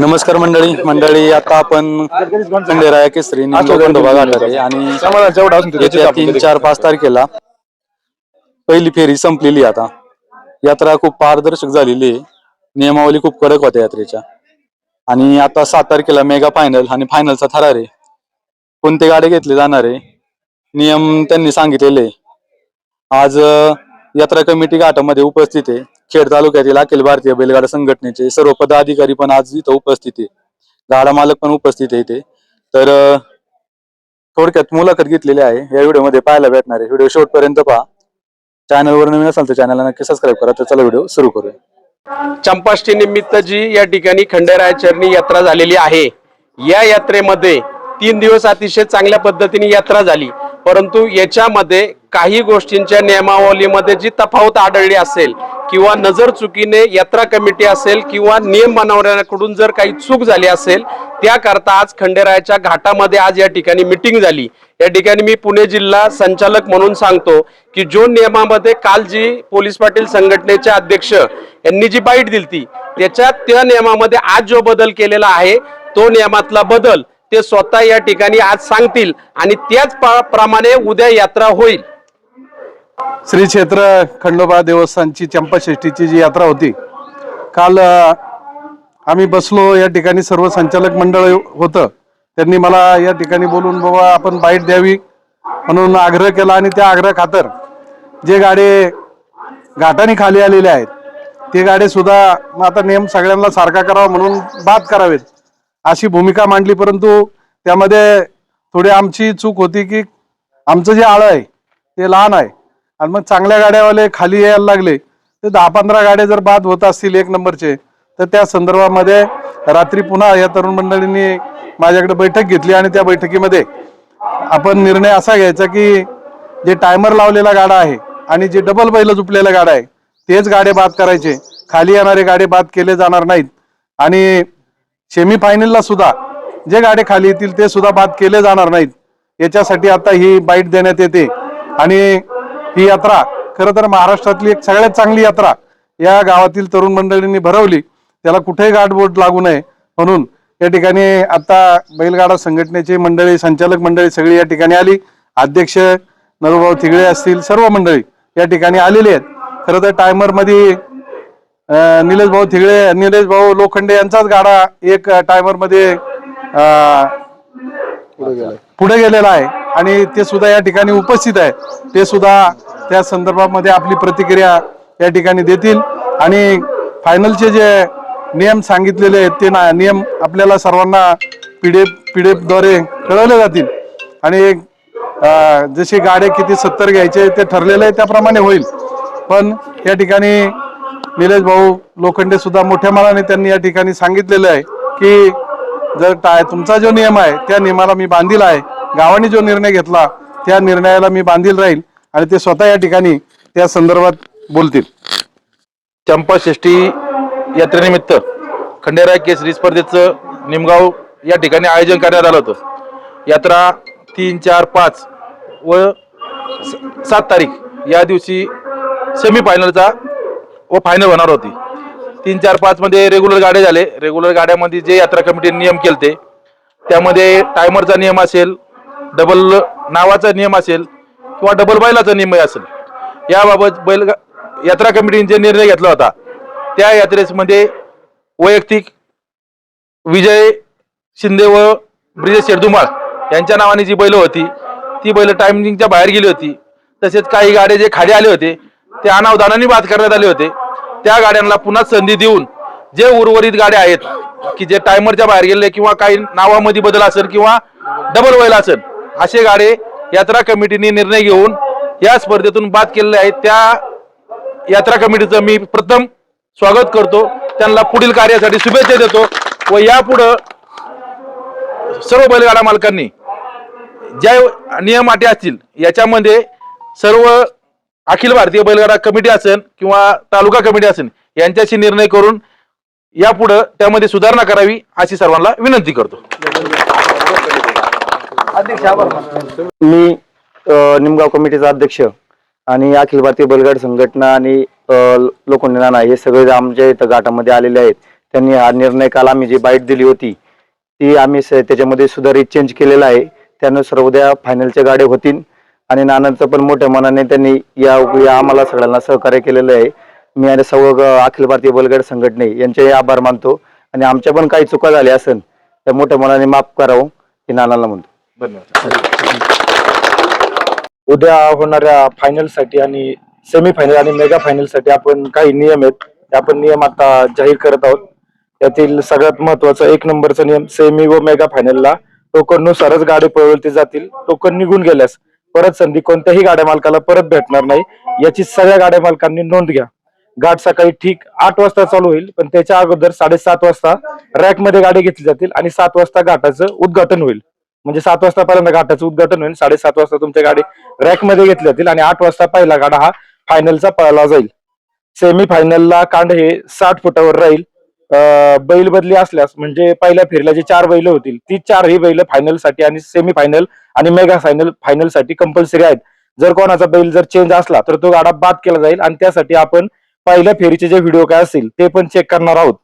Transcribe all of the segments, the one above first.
नमस्कार मंडळी. मंडळी आता आपण खंडेराया केसरी खंडोबा आहे आणि येत्या तीन चार पाच तारखेला पहिली फेरी संपलेली आता. यात्रा खूप पारदर्शक झालेली आहे. नियमावली खूप कडक होत्या यात्रेच्या. आणि आता सात तारखेला मेगा फायनल आणि फायनलचा थरार आहे. कोणते गाडे घेतले जाणार आहे? नियम त्यांनी सांगितलेले. आज यात्रा कमिटी घाटामध्ये उपस्थित आहे. खेड तालुक्यातील अखिल भारतीय बैलगाडा संघटनेचे सर्व पदाधिकारी पण आज इथं उपस्थित आहे. गाडा मालक पण उपस्थित आहे इथे. तर थोडक्यात मुलाखत घेतलेली आहे. या व्हिडिओमध्ये पाहायला भेटणार आहे. व्हिडिओ शेवटपर्यंत पहा. चॅनलवर नवीन असाल तर चॅनलला नक्की सबस्क्राईब करा. तर चला व्हिडिओ सुरू करूया. चंपाष्टी निमित्त जी या ठिकाणी खंडेरायचरणी यात्रा झालेली आहे. या यात्रेमध्ये तीन दिवस अतिशय चांगल्या पद्धतीने यात्रा झाली. परंतु याच्यामध्ये काही गोष्टींच्या नियमावलीमध्ये जी तफावत आढळली असेल किंवा नजर चुकीने यात्रा कमिटी असेल किंवा नियम बनवण्याकडून जर काही चूक झाली असेल त्याकरता आज खंडेरायाच्या घाटामध्ये आज या ठिकाणी मिटिंग झाली. या ठिकाणी मी पुणे जिल्हा संचालक म्हणून सांगतो की जो नियमामध्ये काल जी पोलीस पाटील संघटनेचे अध्यक्ष यांनी जी बाईट दिली त्याच्यात त्या नियमामध्ये आज जो बदल केलेला आहे तो नियमातला बदल ते स्वतः या ठिकाणी आज सांगतील आणि त्याच प्रमाणे उद्या यात्रा होईल. श्री क्षेत्र खंडोबा देवस्थानची चंपाषष्ठीची जी यात्रा होती काल आम्ही बसलो या ठिकाणी सर्व संचालक मंडळ होतं. त्यांनी मला या ठिकाणी बोलून बाबा आपण बाईट द्यावी म्हणून आग्रह केला आणि त्या आग्रह खातर जे गाडे घाटाने खाली आलेले आहेत ते गाडे सुद्धा आता नियम सगळ्यांना सारखा करावा म्हणून बाद करावेत अशी भूमिका मांडली. परंतु त्यामध्ये थोडी आमची चूक होती की आमचं जे आळं आहे ते लहान आहे. आणि मग चांगल्या गाड्यावाले खाली यायला लागले. तर दहा पंधरा गाड्या जर बाद होत असतील एक नंबरचे तर त्या संदर्भामध्ये रात्री पुन्हा या तरुण मंडळींनी माझ्याकडे बैठक घेतली आणि त्या बैठकीमध्ये आपण निर्णय असा घ्यायचा की जे टायमर लावलेला गाडा आहे आणि जे डबल बैल झुपलेला गाडा आहे तेच गाडे बाद करायचे. खाली येणारे गाडे बाद केले जाणार नाहीत. आणि सेमीफायनलला सुद्धा जे गाडे खाली येतील ते सुद्धा बाद केले जाणार नाहीत. याच्यासाठी आता ही बाईट देण्यात येते. आणि ही यात्रा खरं तर महाराष्ट्रातली एक सगळ्यात चांगली यात्रा या गावातील तरुण मंडळींनी भरवली. त्याला कुठेही गाठबोट लागू नये. म्हणून या ठिकाणी आता बैलगाडा संघटनेची मंडळी संचालक मंडळी सगळी या ठिकाणी आली. अध्यक्ष नरुभाऊ थिगळे असतील सर्व मंडळी या ठिकाणी आलेली आहेत. खरं तर टायमरमध्ये निलेश भाऊ थिगळे निलेश भाऊ लोखंडे यांचाच गाडा एक टायमरमध्ये पुढे गेलेला आहे. आणि ते सुद्धा या ठिकाणी उपस्थित आहे. ते सुद्धा त्या संदर्भामध्ये आपली प्रतिक्रिया या ठिकाणी देतील. आणि फायनलचे जे नियम सांगितलेले आहेत ते ना नियम आपल्याला सर्वांना पीडीएफ पीडीएफद्वारे कळवले जातील. आणि जसे गाडे किती सत्तर घ्यायचे ते ठरलेलं आहे त्याप्रमाणे होईल. पण या ठिकाणी निलेश भाऊ लोखंडे सुद्धा मोठ्या मनाने त्यांनी या ठिकाणी सांगितलेलं आहे की जर टाय तुमचा जो नियम आहे त्या नियमाला मी बांधील आहे. गावाने जो निर्णय घेतला त्या निर्णयाला मी बांधील राहील आणि ते स्वतः या ठिकाणी त्या संदर्भात बोलतील. चंपाषष्ठी यात्रेनिमित्त खंडेराय केसरी स्पर्धेचं निमगाव या ठिकाणी आयोजन करण्यात आलं होतं. यात्रा तीन चार पाच व सात तारीख या दिवशी सेमी फायनलचा व फायनल होणार होती. तीन चार पाचमध्ये रेग्युलर गाड्या झाले. रेग्युलर गाड्यामध्ये जे यात्रा कमिटीने नियम केलते त्यामध्ये टायमरचा नियम असेल डबल नावाचा नियम असेल किंवा डबल बैलाचा नियम असेल याबाबत बैल यात्रा कमिटीने जे निर्णय घेतला होता त्या यात्रेमध्ये वैयक्तिक विजय शिंदे व ब्रिजेश शेरदुमाळ यांच्या नावाने जी बैल होती ती बैल टायमिंगच्या बाहेर गेली होती. तसेच काही गाडे जे खाली आले होते ते अनावधानाने बाद करण्यात आले होते. त्या गाड्यांना पुन्हा संधी देऊन जे उर्वरित गाड्या आहेत की जे टायमरच्या बाहेर गेले किंवा काही नावामध्ये बदल असेल किंवा डबल बैल असेल असे गाडे यात्रा कमिटीने निर्णय घेऊन या स्पर्धेतून बाद केलेले आहेत. त्या यात्रा कमिटीचं मी प्रथम स्वागत करतो. त्यांना पुढील कार्यासाठी शुभेच्छा देतो व यापुढं सर्व बैलगाडा मालकांनी ज्या नियम अटी असतील याच्यामध्ये सर्व अखिल भारतीय बैलगाडा कमिटी असेल किंवा तालुका कमिटी असेल यांच्याशी निर्णय करून यापुढं त्यामध्ये सुधारणा करावी अशी सर्वांना विनंती करतो. मी अ, निमगाव कमिटीचा अध्यक्ष आणि अखिल भारतीय बैलगाडी संघटना आणि अ, लोखंडी नाना हे सगळे आमच्या इथं घाटामध्ये आलेले आहेत त्यांनी हा निर्णय काल आम्ही जी बाईट दिली होती ती आम्ही स- त्याच्यामध्ये सुधारित चेंज केलेला आहे. त्यानुसार उद्या फायनलच्या गाड्या होतील आणि नानांचं पण मोठ्या मनाने त्यांनी या या आम्हाला सगळ्यांना सहकार्य केलेलं आहे. मी आणि सर्व ग- अखिल भारतीय बलगड संघटने यांचेही आभार मानतो. आणि आमच्या पण काही चुका झाल्या असेल त्या मोठ्या मनाने माफ करावं हे नानांना म्हणतो. उद्या होणाऱ्या फायनलसाठी आणि सेमी फायनल आणि मेगा फायनलसाठी आपण काही नियम आहेत ते आपण नियम आता जाहीर करत आहोत. त्यातील सगळ्यात महत्त्वाचा एक नंबरचा नियम सेमी व मेगा फायनलला टोकननुसारच गाडी पळवली जातील टोकन निघून गेल्यास परत संधी कोणत्याही गाड्या मालकाला परत भेटणार नाही. याची सगळ्या गाड्या मालकांनी नोंद घ्या. गाठ सकाळी ठीक आठ वाजता चालू होईल पण त्याच्या अगोदर साडेसात वाजता रॅकमध्ये गाडी घेतली जातील आणि सात वाजता घाटाचं उद्घाटन होईल. म्हणजे सात वाजता पहिल्यांदा घाटाचं उद्घाटन होईल साडेसात वाजता तुमच्या गाडी रॅकमध्ये घेतली जातील आणि आठ वाजता पहिला गाडा हा फायनलचा पळाला जाईल. सेमी फायनलला कांड हे साठ फुटावर राहील. बैल बदली असल्यास म्हणजे पहिल्या फेरीला जे चार बैल होतील ती चारही बैल फायनलसाठी आणि सेमी फायनल आणि मेगा फायनल फायनलसाठी कंपल्सरी आहेत. जर कोणाचा बैल जर चेंज असला तर तो गाडा बाद केला जाईल आणि त्यासाठी आपण पहिल्या फेरीचे जे व्हिडिओ काय असतील ते पण चेक करणार आहोत.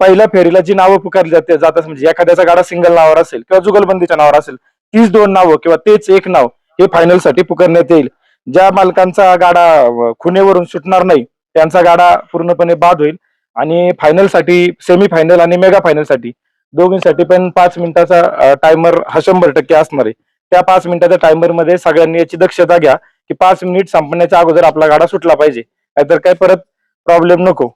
पहिल्या फेरीला जी नावं पुकारली जाते जातात म्हणजे एखाद्याचा गाडा सिंगल नावावर असेल किंवा जुगलबंदीच्या नावावर असेल तीच दोन नावं किंवा तेच एक नाव हे फायनलसाठी पुकारण्यात येईल. ज्या मालकांचा गाडा खुनेवरून सुटणार नाही त्यांचा गाडा पूर्णपणे बाद होईल आणि फायनलसाठी सेमी फायनल आणि मेगा फायनलसाठी दोघींसाठी पण पाच मिनिटाचा टायमर हा शंभर टक्के असणार आहे. त्या पाच मिनिटाच्या टायमरमध्ये सगळ्यांनी याची दक्षता घ्या की पाच मिनिट संपण्याच्या अगोदर आपला गाडा सुटला पाहिजे. नाहीतर काय परत प्रॉब्लेम नको.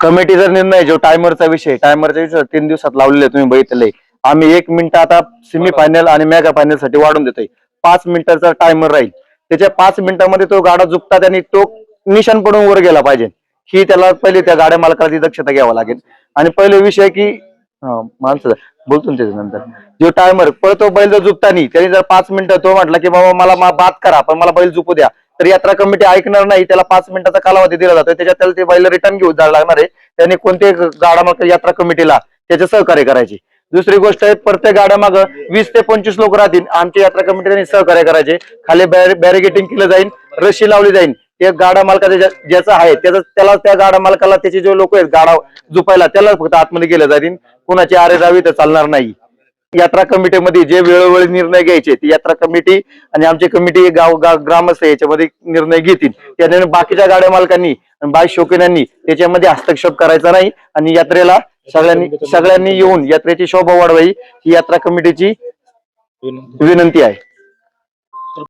कमिटीचा निर्णय जो टायमरचा विषय टायमरचा विषय तीन दिवसात लावलेला तुम्ही बघितलेलं. आहे आम्ही एक मिनिट आता सेमी फायनल आणि मेगा फायनलसाठी वाढून देतोय. पाच मिनिटाचा टायमर राहील. त्याच्या पाच मिनिटामध्ये तो गाडा चुकतात आणि तो निशाण पडून वर गेला पाहिजे. ही त्याला पहिले त्या गाड्या मालकाला ती दक्षता घ्यावा लागेल. आणि पहिले विषय की माणसाचा बोलतो त्याच्यानंतर जो टायमर पळतो बैल जर नाही त्याने जर पाच मिनिटं तो म्हटला की बाबा मला मा- बात करा पण मला बैल झुपू द्या. तर यात्रा कमिटी ऐकणार नाही त्याला पाच मिनिटाचा कालावधी दिला जातो त्याच्यात त्याला ते बैल रिटर्न घेऊन जायला लागणार आहे. त्याने कोणते गाडा मालक यात्रा कमिटीला त्याचे सहकार्य करायचे? दुसरी गोष्ट आहे प्रत्येक गाड्या माग वीस ते पंचवीस लोक राहतील. आमच्या यात्रा कमिटीने सहकार्य करायचे. खाली बॅरिगेटिंग केलं जाईल रशी लावली जाईल ते गाडा मालकाचा ज्याचा आहे त्याचा त्याला त्या गाडा मालकाला त्याचे जे लोक आहेत गाडा झुपायला त्याला फक्त आतमध्ये गेलं जाईल कुणाची आरे जावी तर चालणार नाही. यात्रा कमिटीमध्ये जे वेळोवेळी निर्णय घ्यायचे ती यात्रा कमिटी आणि आमची कमिटी गाव गाव- ग्रामस्थ याच्यामध्ये निर्णय घेतील. त्याने बाकीच्या गाड्या मालकांनी बाई शौकीनांनी त्याच्यामध्ये हस्तक्षेप करायचा नाही आणि यात्रेला सगळ्यांनी सगळ्यांनी येऊन यात्रेची शोभा वाढवावी ही यात्रा कमिटीची विनंती आहे.